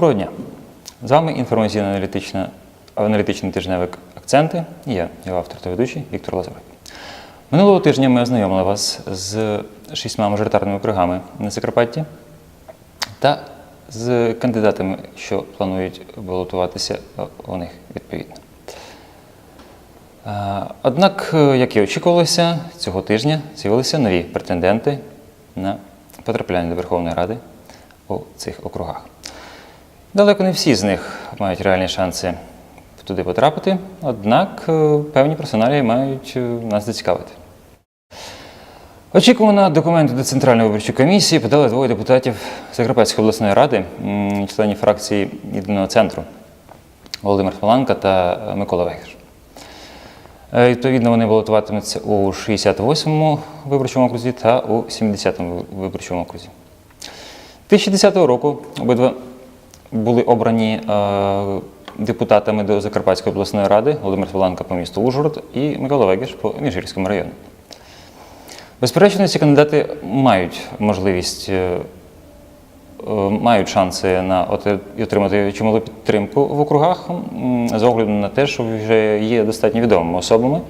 Доброго дня! З вами інформаційно-аналітична аналітичний тижневик Акценти і я, його автор та ведучий Віктор Лазарик. Минулого тижня ми ознайомили вас з шістьма мажоритарними округами на Закарпатті та з кандидатами, що планують балотуватися у них відповідно. Однак, як і очікувалося, цього тижня з'явилися нові претенденти на потрапляння до Верховної Ради у цих округах. Далеко не всі з них мають реальні шанси туди потрапити, однак е, певні персоналії мають е, нас зацікавити. Очікувано документи до Центральної виборчої комісії подали двоє депутатів Закарпатської обласної ради, членів фракції Єдиного центру Володимир Смоланка та е, Микола Вегеш. Е, Відповідно, вони балотуватимуться у 68-му виборчому окрузі та у 70-му виборчому окрузі. 2010 року обидва були обрані е, депутатами до Закарпатської обласної ради Володимир Смоланка по місту Ужгород і Микола Вегеш по Міжгірському району. Безперечно, ці кандидати мають можливість, е, е, мають шанси на отримати чималу підтримку в округах з огляду на те, що вже є достатньо відомими особами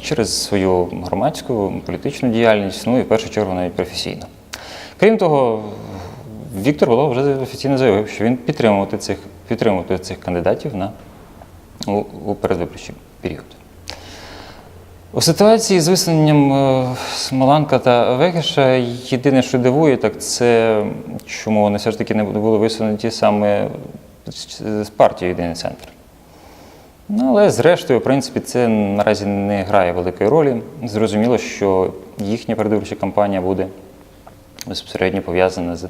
через свою громадську політичну діяльність, ну і в першу чергу навіть професійно. Крім того, Віктор Волов вже офіційно заявив, що він підтримувати цих, підтримувати цих кандидатів на, у, у передвиборчий період. У ситуації з висуненням е, Смоланка та Вегеша єдине, що дивує, так це чому вони все ж таки не були висунуті саме з партії Єдиний центр. Ну, але зрештою, в принципі, це наразі не грає великої ролі. Зрозуміло, що їхня передвиборча кампанія буде безпосередньо пов'язана з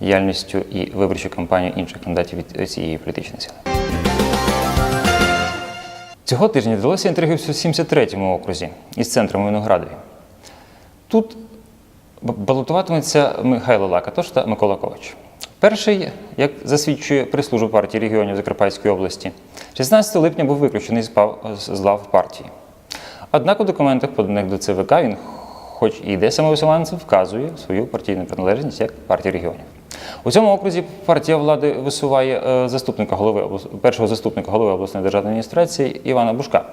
діяльністю і виборчою кампанією інших кандидатів від цієї політичної сили. Цього тижня відбулося інтриги в 73-му окрузі із центром Виноградові. Тут балотуватиметься Михайло Лакатош та Микола Ковач. Перший, як засвідчує прислужба партії регіонів Закарпатської області, 16 липня був виключений з лав партії. Однак у документах, поданих до ЦВК, він, хоч і йде самовисуванцем, вказує свою партійну приналежність як партії регіонів. У цьому окрузі партія влади висуває е, заступника голови першого заступника голови обласної державної адміністрації Івана Бушка.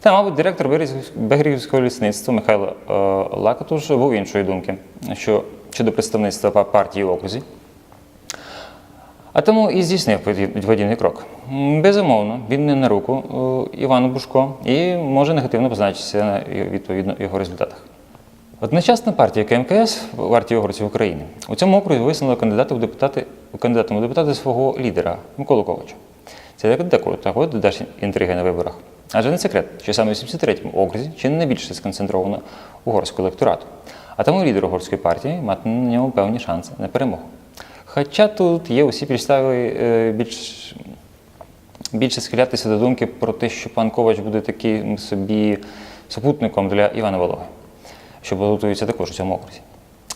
Та, мабуть, директор Берегівського лісництва Михайло е, Лакатуш був іншої думки, що щодо представництва партії в окрузі. А тому і здійснив поді- подібний крок. Безумовно, він не на руку е, Івану Бушко і може негативно позначитися на відповідно його результатах. Одночасно партія КМКС, партія угорців України, у цьому окрузі висунула кандидата в депутати, кандидатом у депутати свого лідера Миколу Ковача. Це як такої такої додаш інтриги на виборах. Адже не секрет, що саме у 73-му окрузі чи не найбільше сконцентровано угорського електорату. А тому лідер угорської партії мати на ньому певні шанси на перемогу. Хоча тут є усі підстави е, більш більше схилятися до думки про те, що пан Ковач буде таким собі супутником для Івана Вологи, що балотується також у цьому окрузі.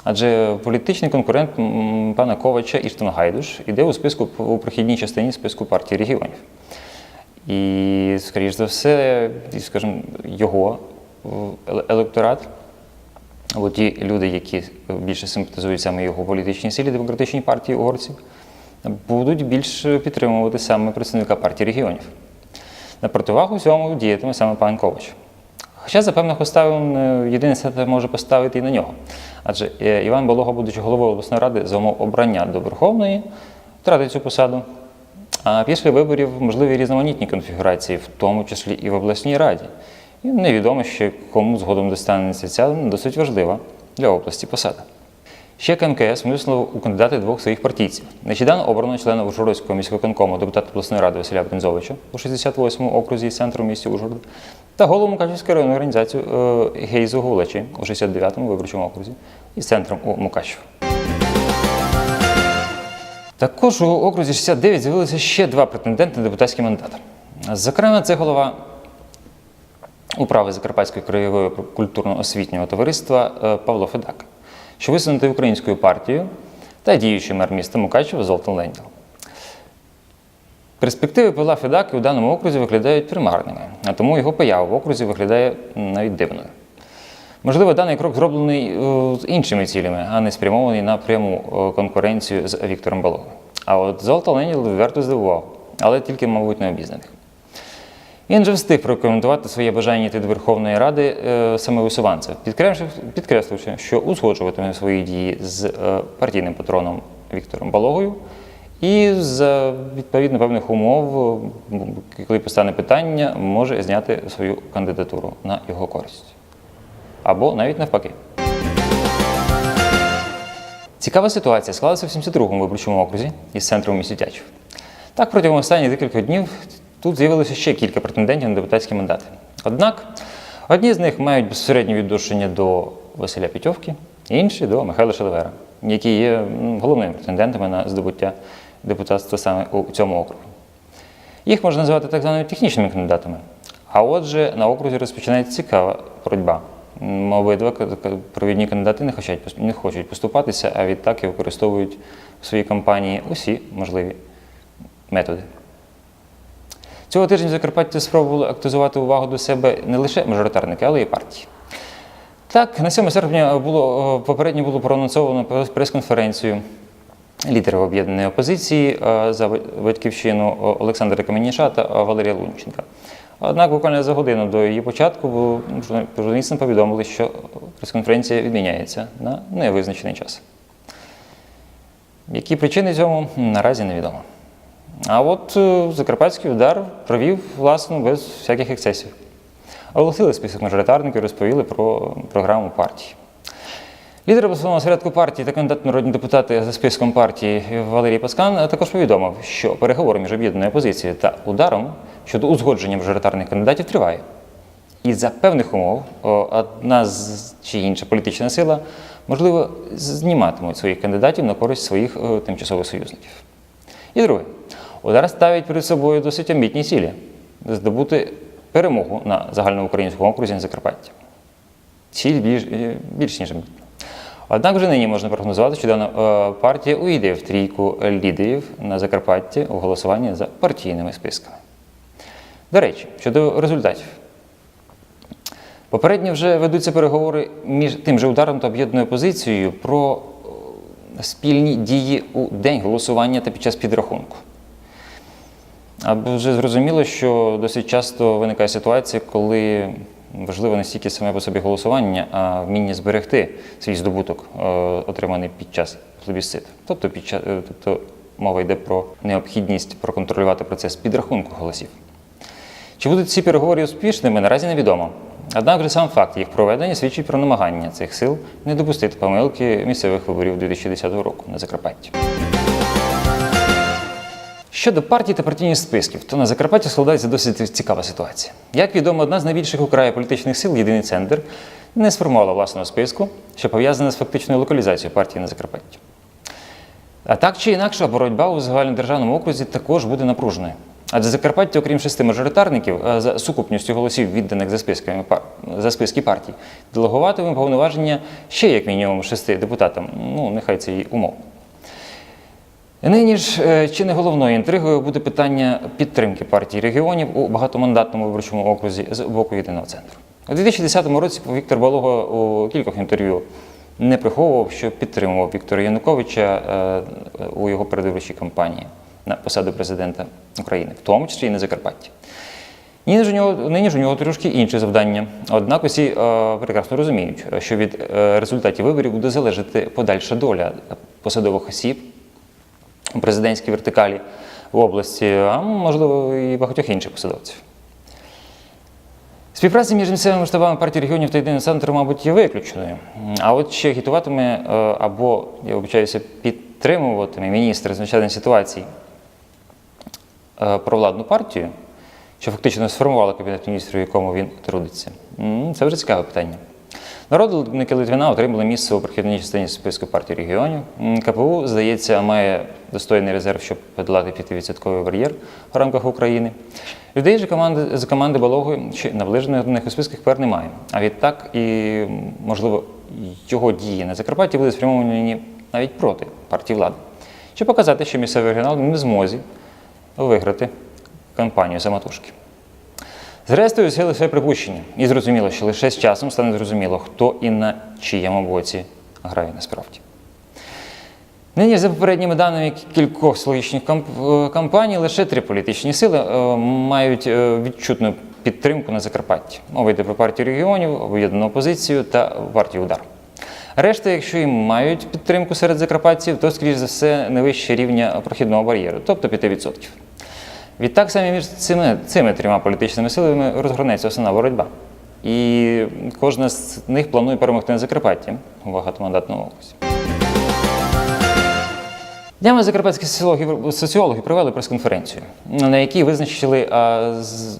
Адже політичний конкурент пана Ковача Іштван Гайдуш іде у списку у прохідній частині списку партії регіонів. І, скоріш за все, скажімо, його електорат, або ті люди, які більше симпатизують саме його політичній силі демократичній партії угорців, будуть більш підтримувати саме представника партії регіонів. На противагу цьому діятиме саме пан Ковач. Хоча за певних обставин е, єдиний центр може поставити і на нього. Адже е, Іван Болога, будучи головою обласної ради, за умов обрання до Верховної, втратить цю посаду. А після виборів можливі різноманітні конфігурації, в тому числі і в обласній раді. І невідомо ще кому згодом достанеться ця досить важлива для області посада. Ще КМКС висунуло у кандидати двох своїх партійців. Нещодавно обрано члена Ужгородського міськвиконкому депутата обласної ради Василя Бринзовича у 68-му окрузі центру місті Ужгород та голову Мукачівської районної організації е, Гейзу Гулачі у 69-му виборчому окрузі із центром у Мукачево. Також у окрузі 69 з'явилися ще два претенденти на депутатський мандат. Зокрема, це голова управи Закарпатської краєвої культурно-освітнього товариства е, Павло Федак, що висунутий українською партією та діючий мер міста Мукачево Золтан Ленділ. Перспективи Павла Федаки у даному окрузі виглядають примарними, а тому його поява в окрузі виглядає навіть дивною. Можливо, даний крок зроблений е, з іншими цілями, а не спрямований на пряму е, конкуренцію з Віктором Балогою. А от Золото Леніл відверто здивував, але тільки, мабуть, не обізнаних. Він же встиг прокоментувати своє бажання йти до Верховної Ради е, самовисуванця, підкресливши, підкресливши, що узгоджуватиме свої дії з партійним патроном Віктором Балогою, і за відповідно певних умов, коли постане питання, може зняти свою кандидатуру на його користь. Або навіть навпаки. Цікава ситуація склалася в 72-му виборчому окрузі із центром місті Тячів. Так, протягом останніх декількох днів тут з'явилося ще кілька претендентів на депутатські мандати. Однак одні з них мають безпосереднє відношення до Василя Петьовки, інші до Михайла Шелевера, які є головними претендентами на здобуття депутатства саме у цьому округу. Їх можна називати так званими технічними кандидатами. А отже, на окрузі розпочинається цікава боротьба. Обидва провідні кандидати не хочуть, не хочуть поступатися, а відтак і використовують у своїй кампанії усі можливі методи. Цього тижня в Закарпатті спробували активізувати увагу до себе не лише мажоритарники, але й партії. Так, на 7 серпня було е, попередньо було проанонсовано прес-конференцію лідерів об'єднаної опозиції е, за батьківщину Олександра Каменіша та е, Валерія Лунченка. Однак буквально за годину до її початку журналістам повідомили, що прес-конференція відміняється на невизначений час. Які причини цьому наразі невідомо. А от е, Закарпатський удар провів власне без всяких ексцесів. Оголосили список мажоритарників, розповіли про програму партії. Лідер обласного осередку партії та кандидат народні депутати за списком партії Валерій Паскан також повідомив, що переговори між об'єднаною опозицією та ударом щодо узгодження мажоритарних кандидатів триває. І за певних умов одна з- чи інша політична сила, можливо, зніматимуть своїх кандидатів на користь своїх тимчасових союзників. І друге, удар ставить перед собою досить амбітні цілі здобути перемогу на загальноукраїнському окрузі на Закарпатті. Ціль більш, е, більш ніж амбітна. Однак вже нині можна прогнозувати, що дана е, партія увійде в трійку лідерів на Закарпатті у голосуванні за партійними списками. До речі, щодо результатів. Попередньо вже ведуться переговори між тим же ударом та об'єднаною опозицією про е, спільні дії у день голосування та під час підрахунку. А вже зрозуміло, що досить часто виникає ситуація, коли важливо не стільки саме по собі голосування, а вміння зберегти свій здобуток, е, отриманий під час плебісциту. Тобто, під час, е, тобто мова йде про необхідність проконтролювати процес підрахунку голосів. Чи будуть ці переговори успішними, наразі невідомо. Однак вже сам факт їх проведення свідчить про намагання цих сил не допустити помилки місцевих виборів 2010 року на Закарпатті. Щодо партій та партійних списків, то на Закарпатті складається досить цікава ситуація. Як відомо, одна з найбільших у краї політичних сил, єдиний центр, не сформувала власного списку, що пов'язане з фактичною локалізацією партії на Закарпатті. А так чи інакше, боротьба у загальнодержавному окрузі також буде напруженою. Адже Закарпаття, окрім шести мажоритарників, за сукупністю голосів, відданих за, списками, за списки партій, делегуватиме повноваження ще як мінімум шести депутатам. Ну, нехай це і умов. Нині ж е, чи не головною інтригою буде питання підтримки партії регіонів у багатомандатному виборчому окрузі з боку єдиного центру. У 2010 році Віктор Балого у кількох інтерв'ю не приховував, що підтримував Віктора Януковича е, у його передвиборчій кампанії на посаду президента України, в тому числі і на Закарпатті. Нині ж у нього, нині ж у нього трошки інші завдання. Однак усі е, прекрасно розуміють, що від результатів виборів буде залежати подальша доля посадових осіб у президентській вертикалі в області, а можливо і багатьох інших посадовців. Співпраця між місцевими штабами партії регіонів та єдиного центру, мабуть, є виключеною. А от ще агітуватиме е, або, я вибачаюся, підтримуватиме міністр з ситуацій е, провладну партію, що фактично сформувала кабінет міністрів, в якому він трудиться. Це вже цікаве питання. Народники Литвина отримали місце у прохідній частині списку партії регіонів. КПУ, здається, має достойний резерв, щоб подолати 5% бар'єр в рамках України. Людей ж команди, з команди Балогої чи наближених до них у списках пер немає. А відтак і, можливо, його дії на Закарпатті були спрямовані навіть проти партії влади, щоб показати, що місцевий регіонал не в змозі виграти кампанію самотужки. Зрештою, це лише припущення. І зрозуміло, що лише з часом стане зрозуміло, хто і на чиєму боці грає насправді. Нині, за попередніми даними кількох соціологічних камп- е, кампаній, лише три політичні сили е, мають е, відчутну підтримку на Закарпатті. Мова йде про партію регіонів, об'єднану опозицію та партію Удар. Решта, якщо і мають підтримку серед закарпатців, то, скоріш за все, не вище рівня прохідного бар'єру, тобто 5%. Відтак саме між цими, цими трьома політичними силами розгорнеться основна боротьба. І кожна з них планує перемогти на Закарпатті у багатомандатному окрузі. Днями закарпатські соціологи, соціологи провели прес-конференцію, на якій визначили а, з-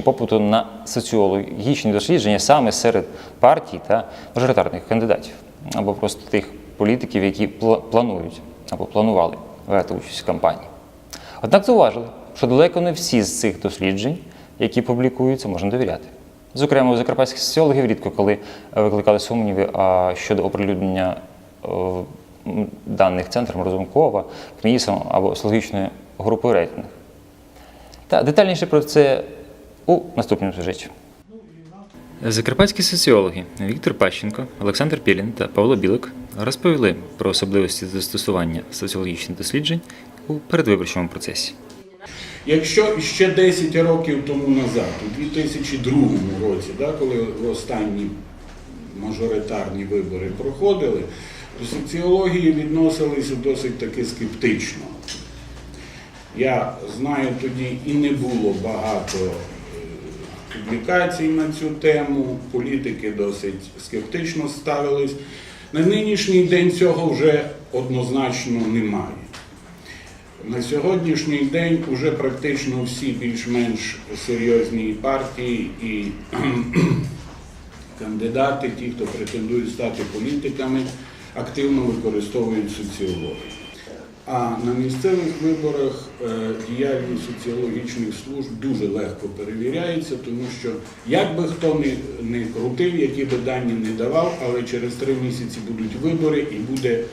попиту на соціологічні дослідження саме серед партій та мажоритарних кандидатів, або просто тих політиків, які пла- планують або планували брати участь в кампанії. Однак зауважили, що далеко не всі з цих досліджень, які публікуються, можна довіряти. Зокрема, у закарпатських соціологів рідко коли е, викликали сумніви щодо оприлюднення е, даних центром Розумкова, КМІСом або соціологічною групою рейтинг. Та детальніше про це у наступному сюжеті. Закарпатські соціологи Віктор Пащенко, Олександр Пілін та Павло Білик розповіли про особливості застосування соціологічних досліджень у передвиборчому процесі. Якщо ще 10 років тому назад, у 2002 році, да, коли останні мажоритарні вибори проходили, до соціології відносилися досить таки скептично. Я знаю, тоді і не було багато е, публікацій на цю тему, політики досить скептично ставились. На нинішній день цього вже однозначно немає. На сьогоднішній день уже практично всі більш-менш серйозні партії і кандидати, ті, хто претендують стати політиками, активно використовують соціологію. А на місцевих виборах е, діяльність соціологічних служб дуже легко перевіряється, тому що як би хто не, не крутив, які би дані не давав, але через три місяці будуть вибори і буде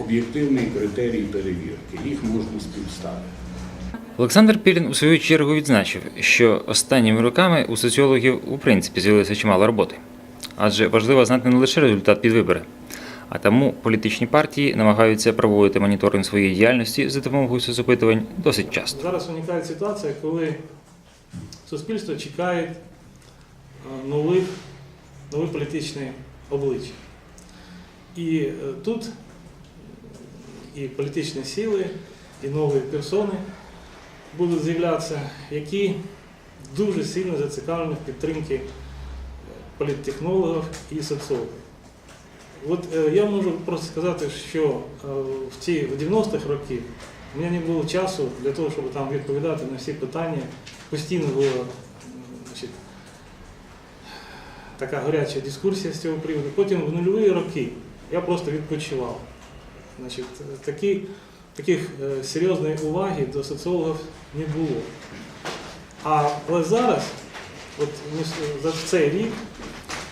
об'єктивний критерій перевірки. Їх можна співставити. Олександр Пілін у свою чергу відзначив, що останніми роками у соціологів у принципі з'явилося чимало роботи. Адже важливо знати не лише результат підвибори, а тому політичні партії намагаються проводити моніторинг своєї діяльності за допомогою соцопитувань досить часто. Зараз виникає ситуація, коли суспільство чекає е, нових, нових політичних облич. І е, тут і політичні сили, і нові персони будуть з'являтися, які дуже сильно зацікавлені в підтримці е, політтехнологів і соціологів. От е, я можу просто сказати, що е, в ці в 90-х років у мене не було часу для того, щоб там відповідати на всі питання. Постійно була значить, така гаряча дискусія з цього приводу. Потім в нульові роки я просто відпочивав. Значить, такі, таких е, серйозної уваги до соціологів не було. А але зараз, от за цей рік,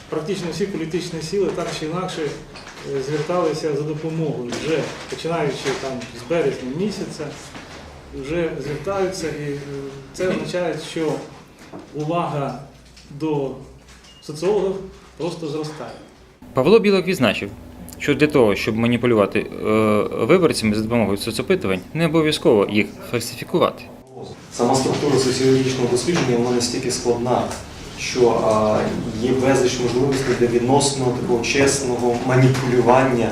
практично всі політичні сили так чи інакше е, зверталися за допомогою вже починаючи там з березня місяця, вже звертаються, і е, це означає, що увага до соціологів просто зростає. Павло Білок відзначив, що для того, щоб маніпулювати е, виборцями за допомогою соцопитувань, не обов'язково їх фальсифікувати. Сама структура соціологічного дослідження вона настільки складна, що є безліч можливостей для відносного такого чесного маніпулювання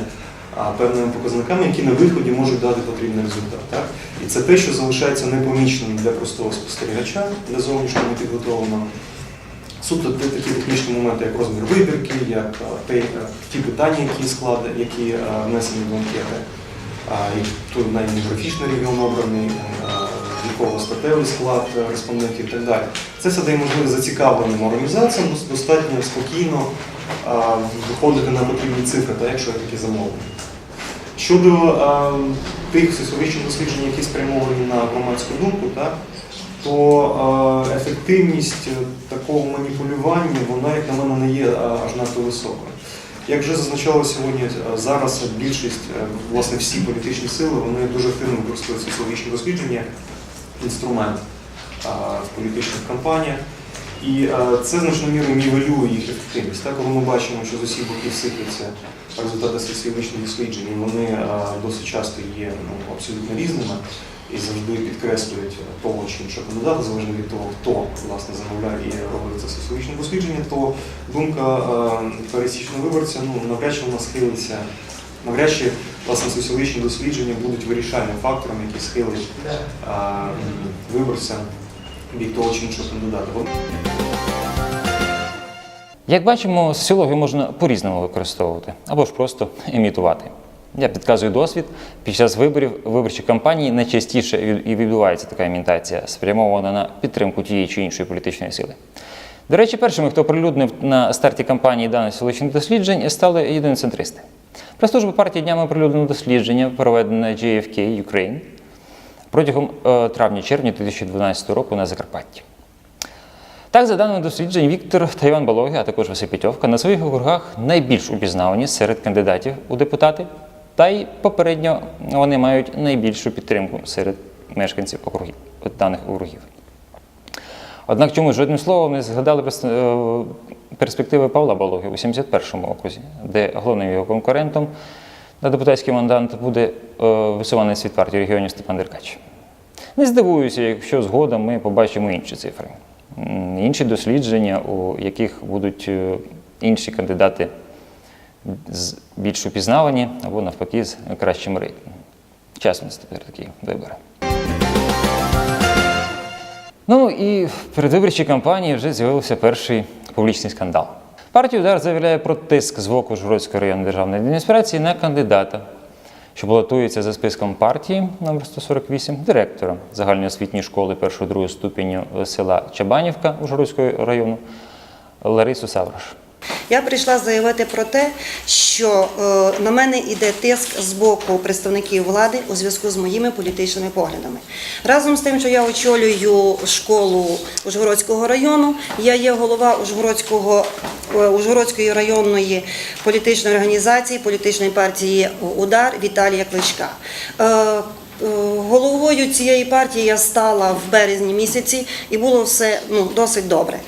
певними показниками, які на виході можуть дати потрібний результат. Так? І це те, що залишається непоміченим для простого спостерігача, для зовнішнього непідготовленого. Суто такі технічні моменти, як розмір вибірки, як те, ті питання, які склади, які внесені в анкети, той навіть географічний регіон обраний, а, віково-статевий склад е, респондентів і так далі. Це все дає можливість зацікавленим організаціям достатньо спокійно виходити на потрібні цифри, та, якщо є такі замовлення. Щодо а, тих соціологічних досліджень, які спрямовані на громадську думку, так, то ефективність е, такого маніпулювання, вона, як на мене, не є аж надто високою. Як вже зазначало сьогодні, е, зараз більшість, е, власне, всі політичні сили, вони дуже активно використовують соціологічні дослідження інструмент в політичних кампаніях. І е, це значною мірою нівелює їх ефективність. Так, коли ми бачимо, що з усіх боків сиплються результати соціологічних досліджень, вони е, досить часто є ну, абсолютно різними і завжди підкреслюють того чи іншого кандидата, залежно від того, хто власне замовляє і робить це соціологічне дослідження, то думка е, пересічного виборця ну, навряд чи вона схилиться. Навряд чи власне соціологічні дослідження будуть вирішальним фактором, який схилить е, виборця в бік того чи іншого кандидата. Як бачимо, соціологію можна по-різному використовувати або ж просто імітувати. Я підказую досвід. Під час виборів виборчі кампанії найчастіше і відбувається така імітація, спрямована на підтримку тієї чи іншої політичної сили. До речі, першими, хто прилюднив на старті кампанії даних соціологічних досліджень, стали єдиноцентристи. Прес-служба партії днями оприлюднено дослідження, проведене GFK Ukraine протягом е, травня-червня 2012 року на Закарпатті. Так, за даними досліджень, Віктор та Іван Балоги, а також Василь Петьовка на своїх округах найбільш упізнавані серед кандидатів у депутати, та й попередньо вони мають найбільшу підтримку серед мешканців округів, даних округів. Однак чомусь жодним словом не згадали е, перспективи Павла Балоги у 71-му окрузі, де головним його конкурентом на депутатський мандат буде е, висуваний від партії регіонів Степан Деркач. Не здивуюся, якщо згодом ми побачимо інші цифри, інші дослідження, у яких будуть е, інші кандидати більш упізнавані або навпаки з кращим рейтингом. Час у нас тепер такі вибори. Ну і в передвиборчій кампанії вже з'явився перший публічний скандал. Партія удар заявляє про тиск з боку Жгородської районної державної адміністрації на кандидата, що балотується за списком партії номер 148 директора загальноосвітньої школи 1-2 ступеню села Чабанівка Ужгородського району Ларису Савраш. Я прийшла заявити про те, що е, на мене йде тиск з боку представників влади у зв'язку з моїми політичними поглядами. Разом з тим, що я очолюю школу Ужгородського району, я є голова Ужгородського, е, Ужгородської районної політичної організації, політичної партії Удар Віталія Кличка. Е, Головою цієї партії я стала в березні місяці, і було все ну, досить добре.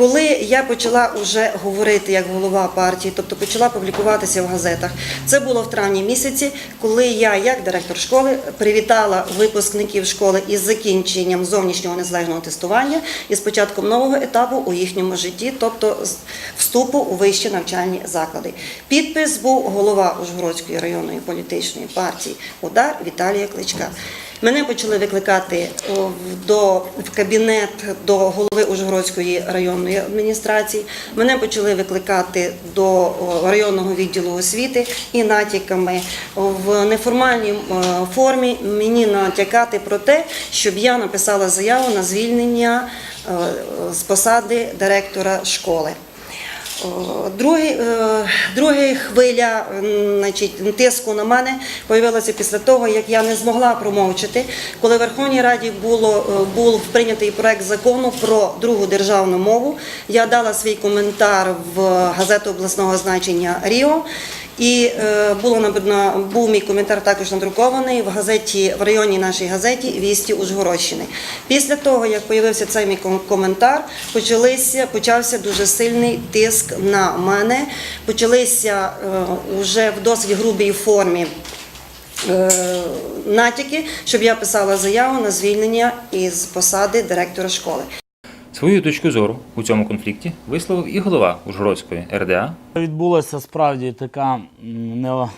Коли я почала вже говорити як голова партії, тобто почала публікуватися в газетах, це було в травні місяці, коли я, як директор школи, привітала випускників школи із закінченням зовнішнього незалежного тестування і з початком нового етапу у їхньому житті, тобто з вступу у вищі навчальні заклади. Підпис був голова Ужгородської районної політичної партії Удар Віталія Кличка. Мене почали викликати до, в кабінет до голови Ужгородської районної адміністрації. Мене почали викликати до районного відділу освіти і натяками в неформальній е, формі мені натякати про те, щоб я написала заяву на звільнення е, з посади директора школи. Е, друга хвиля значить, тиску на мене появилася після того, як я не змогла промовчити, коли в Верховній Раді було, е, був прийнятий проект закону про другу державну мову. Я дала свій коментар в газету обласного значення Ріо. І е, було набудно- був мій коментар також надрукований в газеті в районній нашій газеті Вісті Ужгородщини. Після того, як появився цей мій коментар, почалися почався дуже сильний тиск на мене. Почалися е, уже в досить грубій формі. е, Натяки, щоб я писала заяву на звільнення із посади директора школи. Свою точку зору у цьому конфлікті висловив і голова Ужгородської РДА Відбулася справді така, не,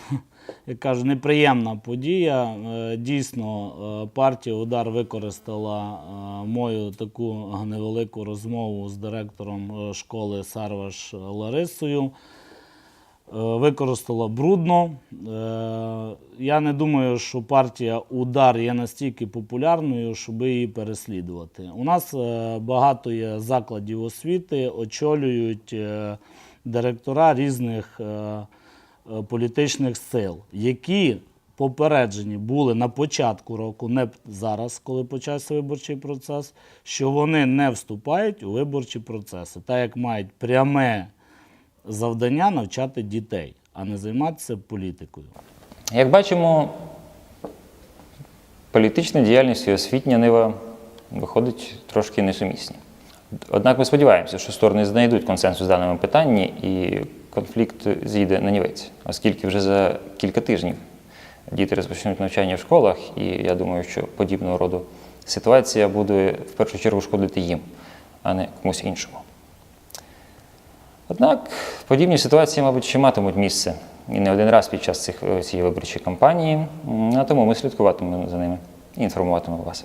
як кажу, неприємна подія. Е, Дійсно, е, партія Удар використала е, мою таку невелику розмову з директором школи Сарваш Ларисою. Е, Використала брудно. Е, Я не думаю, що партія Удар є настільки популярною, щоб її переслідувати. У нас е, багато є закладів освіти, очолюють директора різних політичних сил, які попереджені були на початку року, не зараз, коли почався виборчий процес, що вони не вступають у виборчі процеси, так як мають пряме завдання навчати дітей, а не займатися політикою. Як бачимо, політична діяльність і освітня нива виходить трошки несумісні. Однак ми сподіваємося, що сторони знайдуть консенсус в даному питанні і конфлікт зійде на нівець, оскільки вже за кілька тижнів діти розпочнуть навчання в школах, і я думаю, що подібного роду ситуація буде в першу чергу шкодити їм, а не комусь іншому. Однак подібні ситуації, мабуть, ще матимуть місце і не один раз під час цих, е, цієї виборчої кампанії, а тому ми слідкуватимемо за ними і інформуватимемо вас.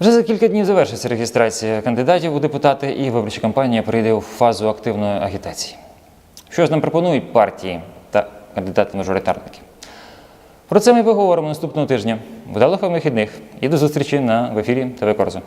Вже за кілька днів завершиться реєстрація кандидатів у депутати, і виборча кампанія прийде у фазу активної агітації. Що ж нам пропонують партії та кандидати-мажоритарники? Про це ми поговоримо наступного тижня. Вдалих вам вихідних і до зустрічі на в ефірі ТВ Корзо.